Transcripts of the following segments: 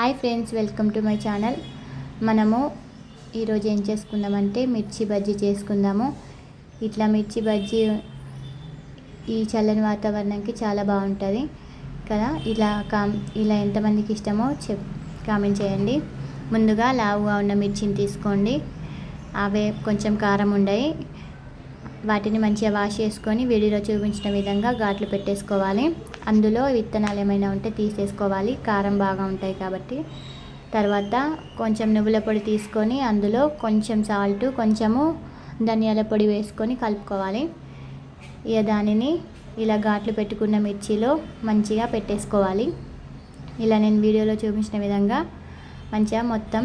Hi friends welcome to my channel. మనము ఈరోజు ఏం చేసుకుందామంటే మిర్చి బజ్జీ చేసుకుందాము. ఇట్లా మిర్చి బజ్జీ ఈ చల్లని వాతావరణంకి చాలా బాగుంటుంది కదా. ఇలా కామ్ ఇలా ఎంతమందికి ఇష్టమో చెప్ కామెంట్ చేయండి. ముందుగా లావుగా ఉన్న మిర్చిని తీసుకోండి. అవే కొంచెం కారం ఉండయి. వాటిని మంచిగా వాష్ చేసుకొని వీడియోలో చూపించిన విధంగా ఘాట్లు పెట్టేసుకోవాలి. అందులో విత్తనాలు ఏమైనా ఉంటే తీసేసుకోవాలి. కారం బాగా ఉంటాయి కాబట్టి. తర్వాత కొంచెం నువ్వుల పొడి తీసుకొని అందులో కొంచెం సాల్ట్ కొంచెము ధనియాల పొడి వేసుకొని కలుపుకోవాలి. ఇక దానిని ఇలా ఘాట్లు పెట్టుకున్న మిర్చిలో మంచిగా పెట్టేసుకోవాలి. ఇలా నేను వీడియోలో చూపించిన విధంగా మంచిగా మొత్తం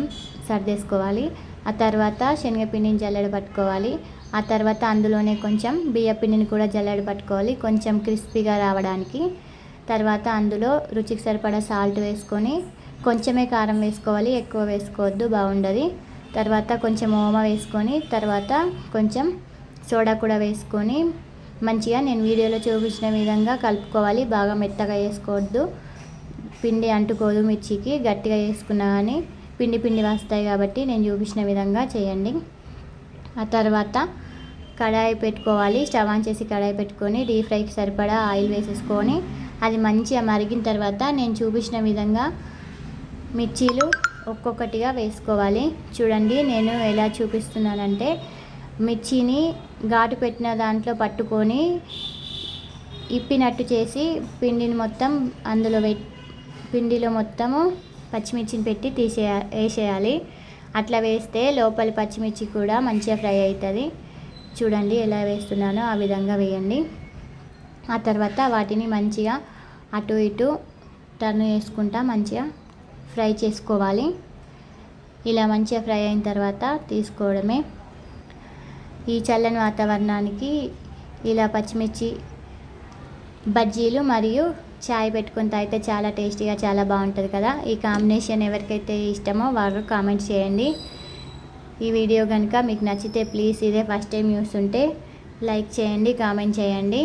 సర్దేసుకోవాలి. ఆ తర్వాత శనగపిండిని జల్లెడ పట్టుకోవాలి. ఆ తర్వాత అందులోనే కొంచెం బియ్యపిండిని కూడా జల్లెడ పట్టుకోవాలి. కొంచెం క్రిస్పీగా రావడానికి. తర్వాత అందులో రుచికి సరిపడా సాల్ట్ వేసుకొని కొంచెమే కారం వేసుకోవాలి ఎక్కువ వేసుకోవద్దు బాగుండదు. తర్వాత కొంచెం ఓమ వేసుకొని తర్వాత కొంచెం సోడా కూడా వేసుకొని మంచిగా నేను వీడియోలో చూపించిన విధంగా కలుపుకోవాలి. బాగా మెత్తగా వేసుకోవద్దు. పిండి అంటుకోదు మిర్చికి గట్టిగా వేసుకున్నా కానీ పిండి పిండి వస్తాయి కాబట్టి నేను చూపించిన విధంగా చేయండి. ఆ తర్వాత కడాయి పెట్టుకోవాలి. స్టవ్ ఆన్ చేసి కడాయి పెట్టుకొని డీప్ ఫ్రైకి సరిపడా ఆయిల్ వేసేసుకొని అది మంచిగా మరిగిన తర్వాత నేను చూపించిన విధంగా మిర్చీలు ఒక్కొక్కటిగా వేసుకోవాలి. చూడండి నేను ఎలా చూపిస్తున్నానంటే మిర్చిని ఘాటు పెట్టిన దాంట్లో పట్టుకొని ఇప్పినట్టు చేసి పిండిని మొత్తం అందులో పిండిలో మొత్తము పచ్చిమిర్చిని పెట్టి తీసే వేసేయాలి. అట్లా వేస్తే లోపలి పచ్చిమిర్చి కూడా మంచిగా ఫ్రై అవుతుంది. చూడండి ఎలా వేస్తున్నానో ఆ విధంగా వేయండి. ఆ తర్వాత వాటిని మంచిగా అటు ఇటు టర్న్ చేసుకుంటా మంచిగా ఫ్రై చేసుకోవాలి. ఇలా మంచిగా ఫ్రై అయిన తర్వాత తీసుకోవడమే. ఈ చల్లని వాతావరణానికి ఇలా పచ్చిమిర్చి బజ్జీలు మరియు చాయ్ పెట్టుకుని తాగితే చాలా టేస్టీగా చాలా బాగుంటుంది కదా. ఈ కాంబినేషన్ ఎవరికైతే ఇష్టమో వారు కామెంట్ చేయండి. ఈ వీడియో కనుక మీకు నచ్చితే ప్లీజ్ ఇదే ఫస్ట్ టైం చూస్తుంటే లైక్ చేయండి కామెంట్ చేయండి.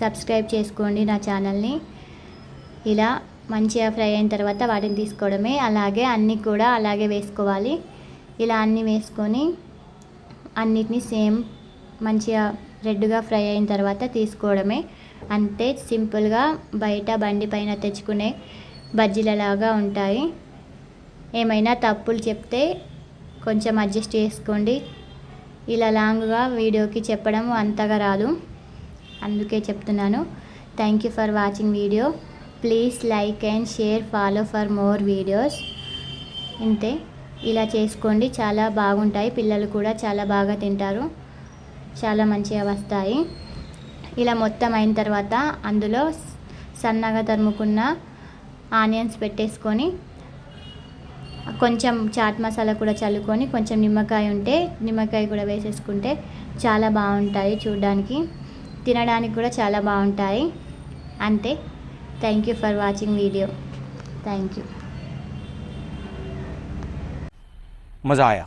సబ్స్క్రైబ్ చేసుకోండి నా ఛానల్ని. ఇలా మంచిగా ఫ్రై అయిన తర్వాత వాటిని తీసుకోవడమే. అలాగే అన్నీ కూడా అలాగే వేసుకోవాలి. ఇలా అన్నీ వేసుకొని అన్నిటినీ సేమ్ మంచిగా రెడ్గా ఫ్రై అయిన తర్వాత తీసుకోవడమే. అంతే సింపుల్గా బయట బండి పైన తెచ్చుకునే బజ్జీలలాగా ఉంటాయి. ఏమైనా తప్పులు చెప్తే కొంచెం అడ్జస్ట్ చేసుకోండి. ఇలా లాంగ్గా వీడియోకి చెప్పడం అంతగా రాదు. అందుకే చెప్తున్నాను. Thank you for watching video please like and share follow for more videos ఇంతే. ఇలా చేసుకోండి. చాలా బాగుంటాయి. పిల్లలు కూడా చాలా బాగా తింటారు. చాలా మంచిగా వస్తాయి. ఇలా మొత్తం అయిన తర్వాత అందులో సన్నగా తరుముకున్న ఆనియన్స్ పెట్టేసుకొని కొంచెం చాట్ మసాలా కూడా చల్లుకొని కొంచెం నిమ్మకాయ ఉంటే నిమ్మకాయ కూడా వేసేసుకుంటే చాలా బాగుంటాయి చూడడానికి. తినడానికి కూడా చాలా బాగుంటాయి. అంతే. Thank you for watching video thank you మజా ఆయా